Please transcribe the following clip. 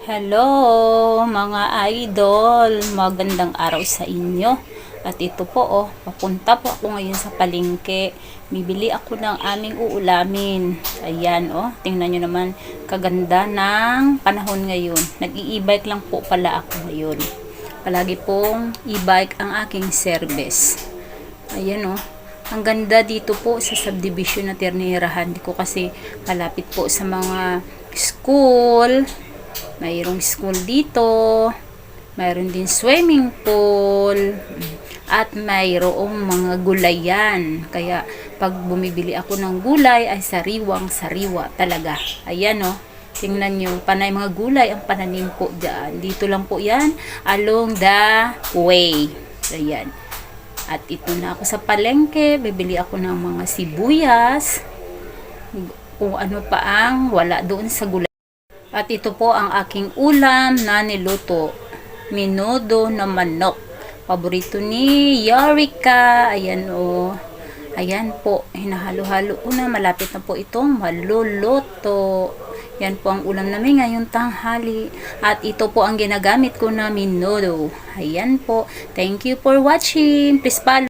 Hello mga idol, magandang araw sa inyo. At ito po oh, papunta po ako ngayon sa palengke. Bibili ako ng aming uulamin. Ayan oh, tingnan nyo naman kaganda ng panahon ngayon. Nag-i-e-bike lang po pala ako ngayon. Palagi pong e-bike ang aking service. Ayan oh. Ang ganda dito po sa subdivision na Ternerahan. Di ko kasi malapit po sa mga school. Mayroong school dito. Mayroon din swimming pool. At mayroong mga gulayan. Kaya pag bumibili ako ng gulay ay sariwang sariwa talaga. Ayan oh. Tingnan nyo, panay mga gulay ang pananim po dyan. Dito lang po yan, along the way. Ayan. At ito na ako sa palengke, bibili ako ng mga sibuyas, kung ano pa ang wala doon sa gulay. At ito po ang aking ulam na niluto, minudo na manok. Paborito ni Yarika. Ayan o. Ayan po, hinahalo-halo ko na, malapit na po itong maluluto. Yan po ang ulam namin ngayong tanghali. At ito po ang ginagamit ko na minudo. Ayan po. Thank you for watching. Please follow.